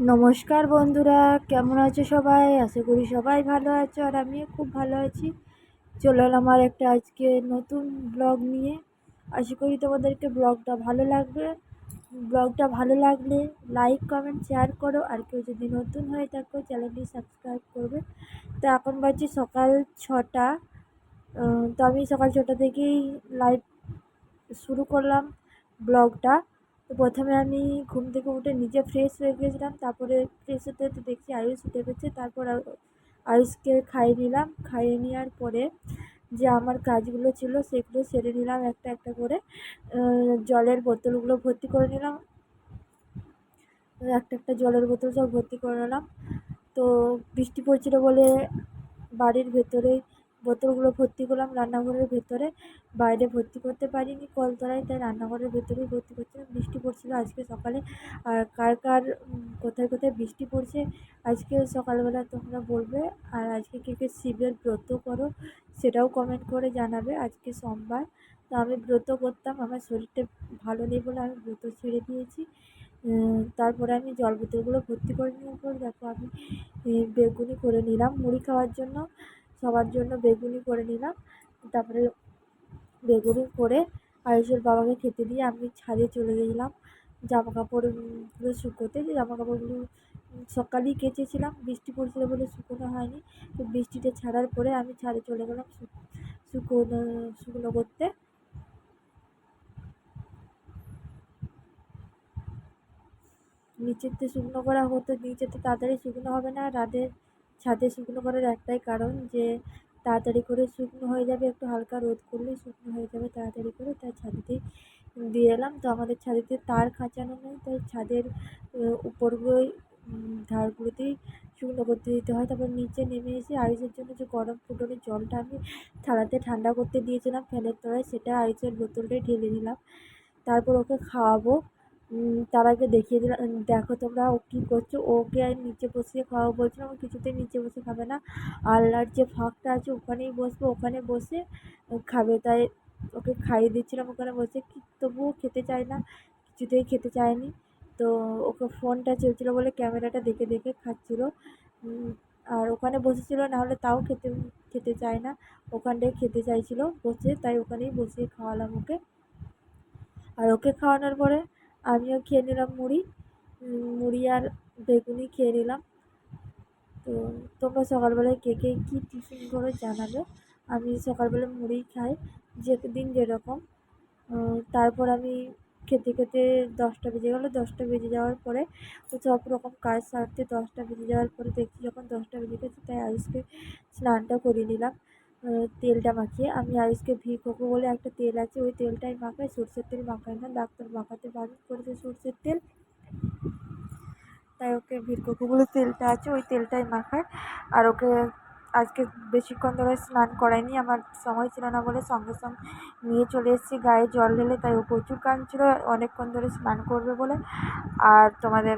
নমস্কার বন্ধুরা, কেমন আছো সবাই? আশা করি সবাই ভালো আছো আর আমিও খুব ভালো আছি। চলে আমার একটা আজকে নতুন ব্লগ নিয়ে। আশা করি তোমাদেরকে ব্লগটা ভালো লাগবে। ব্লগটা ভালো লাগলে লাইক কমেন্ট শেয়ার করো। আর কেউ যদি নতুন হয়ে থাকো চ্যানেলটি সাবস্ক্রাইব করবে। তো এখন বাজছে সকাল ছটা। তো আমি সকাল ছটা থেকেই লাইভ শুরু করলাম ব্লগটা তো প্রথমে আমি ঘুম থেকে উঠে নিজে ফ্রেশ হয়ে গেছিলাম, তারপরে ফ্রেশ হতে হতে দেখছি আয়ুষ উঠে গেছে, তারপর আয়ুষকে খাইয়ে নিলাম, খাইয়ে নেওয়ার পরে যে আমার কাজগুলো ছিল সেগুলো সেরে নিলাম একটা একটা করে জলের বোতলগুলো ভর্তি করে নিলাম, একটা একটা জলের বোতল সব ভর্তি করে নিলাম, তো বৃষ্টি পড়ছিল বলে বাড়ির ভেতরেই বোতলগুলো ভর্তি করলাম, রান্নাঘরের ভেতরে। বাইরে ভর্তি করতে পারিনি, কলতলায়, তাই রান্নাঘরের ভেতরেই ভর্তি করছিলাম। বৃষ্টি পড়ছিলো আজকে সকালে। আর কার কার কোথায় কোথায় বৃষ্টি পড়ছে, আজকে সকালবেলা তোমরা বলবে। আর আজকে কে কে শিবের ব্রত করো, সেটাও কমেন্ট করে জানাবে আজকে সোমবার। তো আমি ব্রত করতাম, আমার শরীরটা ভালো নেই বলে আমি ব্রত ছেড়ে দিয়েছি। তারপরে আমি জল বোতলগুলো ভর্তি করে নেওয়ার পর দেখো আমি বেগুনি করে নিলাম মুড়ি খাওয়ার জন্য। সবার জন্য বেগুনি করে নিলাম। তারপরে বেগুনি করে আয়ুষের বাবাকে খেতে দিয়ে আমি ছাদে চলে গেছিলাম জামা কাপড়গুলো শুকোতে। যে জামা কাপড়গুলো সকালেই কেচেছিলাম, বৃষ্টি পড়ছিল বলে শুকোনো হয়নি। তো বৃষ্টিটা ছাড়ার পরে আমি ছাদে চলে গেলাম শুকোনো, শুকনো করতে। নিচেতে শুকনো করা হতো নিচেতে তাড়াতাড়ি শুকনো হবে না রাতে ছাদে শুকনো করার একটাই কারণ যে, তাড়াতাড়ি করে শুকনো হয়ে যাবে, একটু হালকা রোদ করলে শুকনো হয়ে যাবে, তাড়াতাড়ি করে তাই ছাদেতেই দিয়ে এলাম। তো আমাদের ছাদেতে তার খাঁচানো নেই, তাই ছাদের উপরগুলোই ধারগুলোতেই শুকনো করতে দিতে হয়। তারপর নিচে নেমে এসে আইসের জন্য যে গরম ফুটনের জলটা আমি থালাতে ঠান্ডা করতে দিয়েছিলাম ফ্যানের তলায়, সেটা আইসের বোতলটাই ঢেলে নিলাম তারপর ওকে খাওয়াবো। তার আগে দেখিয়ে দিলাম। দেখো তোমরা ও কী করছ? ওকে নিচে বসিয়ে খাওয়াবো বলছিলাম, ও কিছুতেই নিচে বসে খাবে না। আলনার যে ফাঁকটা আছে, ওখানেই বসবে, ওখানে বসে খাবে। তাই ওকে খাইয়ে দিচ্ছিলাম ওখানে বসে। তবুও খেতে চায় না, কিছুতেই খেতে চায়নি। তো ওকে ফোনটা চলছিলো বলে ক্যামেরাটা দেখে দেখে খাচ্ছিলো। আর ওখানে বসেছিলো, নাহলে তাও খেতে খেতে চায় না। ওখানটায় খেতে চাইছিলো বসে, তাই ওখানেই বসিয়ে খাওয়ালাম ওকে। আর ওকে খাওয়ানোর পরে আমিও খেয়ে নিলাম মুড়ি। মুড়ি আর বেগুনি খেয়ে নিলাম। তো তোমরা সকালবেলায় কে কে কী টিফিন করে জানাবে? আমি সকালবেলা মুড়িই খাই, যেদিন যেরকম। তারপর আমি খেতে খেতে দশটা বেজে গেলো। দশটা বেজে যাওয়ার পরে সব রকম কাজ সারতে দশটা বেজে যাওয়ার পরে দেখছি যখন দশটা বেজে গেছে, তাই আয়ুষকে স্নানটা করিয়ে নিলাম। তেলটা মাখিয়ে আমি আয়ুষকে ভি কোকো বলে একটা তেল আছে, ওই তেলটাই মাখাই, সর্ষের তেল মাখাই না, ডাক্তার মাখাতে বারণ করেছে সর্ষের তেল। তাই ওকে ভিরকোকো বলে তেলটা আছে, ওই তেলটাই মাখায় আর ওকে আজকে বেশিক্ষণ ধরে স্নান করায়নি আমার সময় ছিল না বলে সঙ্গে সঙ্গে নিয়ে চলে এসেছি, গায়ে জল ঢেলে, তাই ও প্রচুর কাঁদছিল, অনেকক্ষণ ধরে স্নান করবে বলে। আর তোমাদের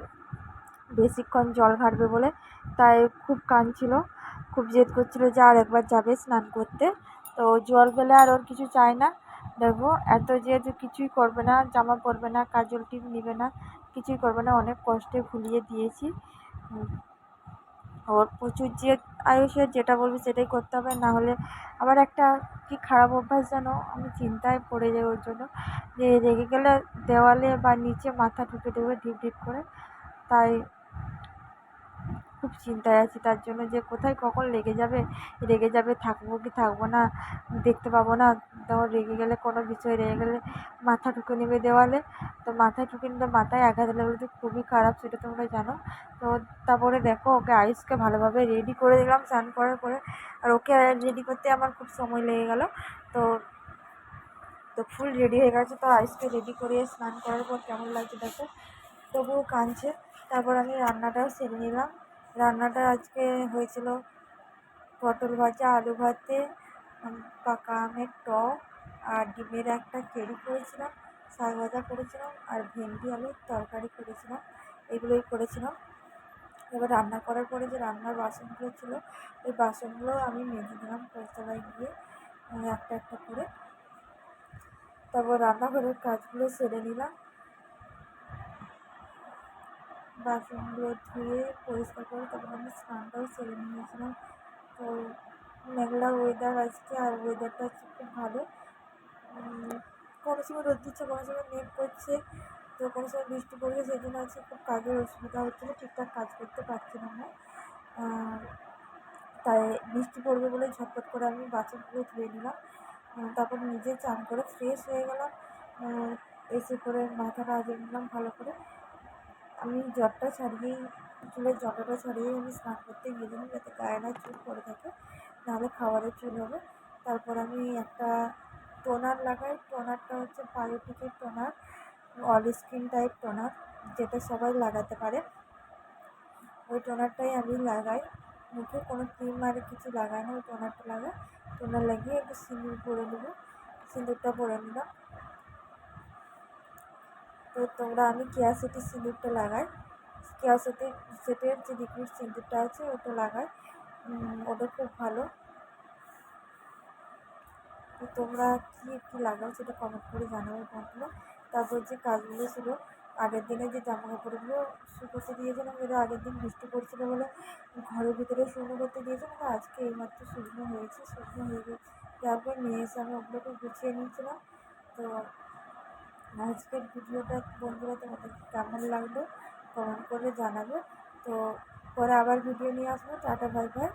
বেশিক্ষণ জল ঘাটবে বলে, তাই খুব কাঁদছিল। খুব জেদ করছিল যে আর একবার যাবে স্নান করতে। তো জল পেলে আর ওর কিছু চায় না। দেখো এত জেদ কিছুই করবে না, জামা পরবে না, কাজল টিপ নেবে না, কিছুই করবে না, অনেক কষ্টে ভুলিয়ে দিয়েছি। ওর প্রচুর জেদ আয়ুষের যেটা বলবে সেটাই করতে হবে, না হলে আবার একটা কি খারাপ অভ্যাস যেন, আমি চিন্তায় পড়ে যাই ওর জন্য। যে রেগে গেলে দেওয়ালে বা নিচে মাথা ঢুকে দেবে ঢিপ ঢিপ করে। তাই খুব চিন্তায় আছি, তার জন্য যে কোথায় কখন লেগে যাবে, রেগে যাবে, থাকব কি থাকব না, দেখতে পাবো না। তখন রেগে গেলে কোনো বিষয়, রেগে গেলে মাথা ঠুকে নেবে দেওয়ালে। তো মাথায় ঠুকে নিলে মাথায় আঘাত লাগলে তো খুবই খারাপ সেটা তোমরা জানো? তো তারপরে দেখো, ওকে আইসকে ভালোভাবে রেডি করে দিলাম, স্নান করার পরে। আর ওকে রেডি করতে আমার খুব সময় লেগে গেল। তো তো ফুল রেডি হয়ে গেছে। তো আইসকে রেডি করে স্নান করার পর কেমন লাগছে দেখো? তবুও কাঁদছে। তারপর আমি রান্নাটাও সেরে নিলাম। রান্নাটা আজকে হয়েছিল পটল ভাজা, আলু ভাতে পাকা আমের টক আর ডিমের একটা কেরি করেছিলাম, শাক ভাজা করেছিলাম আর ভেন্ডি আলুর তরকারি করেছিলাম, এগুলোই করেছিলাম। এবার রান্না করার পরে যে রান্নার বাসনগুলো ছিল, ওই বাসনগুলো আমি মেজে দিলাম কলতলায় গিয়ে একটা একটা করে। তারপর রান্নাঘরের কাজগুলো সেরে নিলাম। বাসনগুলো ধুয়ে পরিষ্কার করে তারপর আমি স্নানটাও সেরে নিয়েছিলাম। তো মেঘলা ওয়েদার আজকে আর ওয়েদারটা আজকে খুব ভালো। কোনো সময় রোদ দিচ্ছে, কোনো সময় মেঘ করছে, তো কোনো সময় বৃষ্টি পড়ছে সেই জন্য আজকে খুব কাজের অসুবিধা হচ্ছিল, ঠিকঠাক কাজ করতে পারছিলাম না তাই বৃষ্টি পড়বে বলে ঝটপট করে আমি বাসনগুলো ধুয়ে নিলাম। তারপর নিজে চান করে ফ্রেশ হয়ে গেলাম। এসে করে মাথাটা আজিয়ে নিলাম ভালো করে। আমি জ্বরটা ছাড়িয়েই, চুলের জটাটা ছাড়িয়েই আমি স্নান করতে গিয়েছিলাম যাতে গায়ে না চুল পড়ে থাকে, নাহলে খাবারের চুল হবে। তারপর আমি একটা টোনার লাগাই, টোনারটা হচ্ছে বায়োটিকের toner oil skin type toner, যেটা সবাই লাগাতে পারে। ওই টোনারটাই আমি লাগাই। মুখে কোনো ক্রিম আর কিছু লাগাই না, ওই টোনারটা লাগাই। টোনার লাগিয়ে একটু সিঁদুর পরে নেব, সিঁদুরটা পরে নিলাম। তো তোমরা আমি কেয়া সিটির সিঁদুরটা লাগাই। কেয়া সিটি সেটের যে লিকুইড সিঁদুরটা আছে, ওটা লাগাই। ওটা খুব ভালো। তো তোমরা কী কী লাগাও সেটা কমেন্ট করে জানাবে বন্ধুরা। তারপর যে কাজগুলো ছিল, আগের দিনে যে জামা কাপড়গুলো শুকোতে দিয়েছিলাম যেটা আগের দিন বৃষ্টি পড়ছিলো বলে ঘরের ভিতরে শুকনো করতে দিয়েছিলাম। তো আজকে এইমাত্র শুকনো হয়েছে, শুকনো হয়ে যাওয়ার পর নিয়ে এসে আমি ওগুলোকে গুছিয়ে নিয়েছিলাম। তো আজকের ভিডিওটা বন্ধুরা তোমাদের কেমন লাগল? কমেন্ট করে জানাবে। তো পরে আবার ভিডিও নিয়ে আসব। Tata, bye bye.